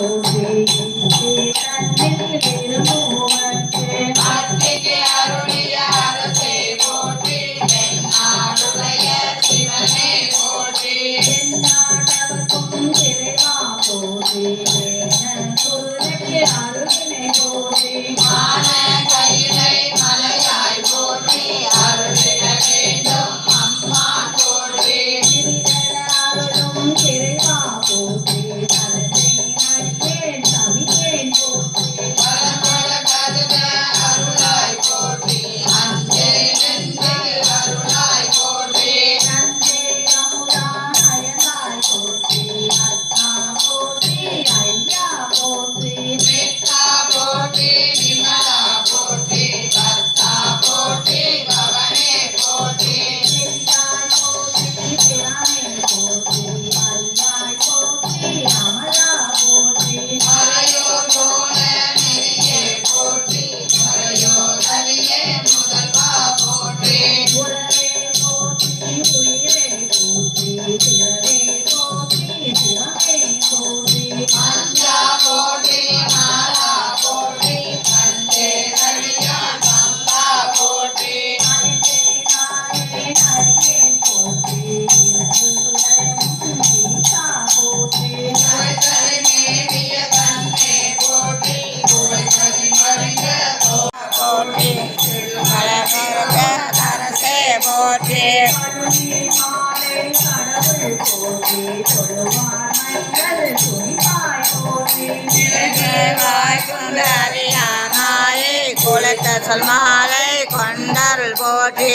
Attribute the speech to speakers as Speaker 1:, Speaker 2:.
Speaker 1: Oh. பூசல் மாலை கொண்டருள் போற்றி.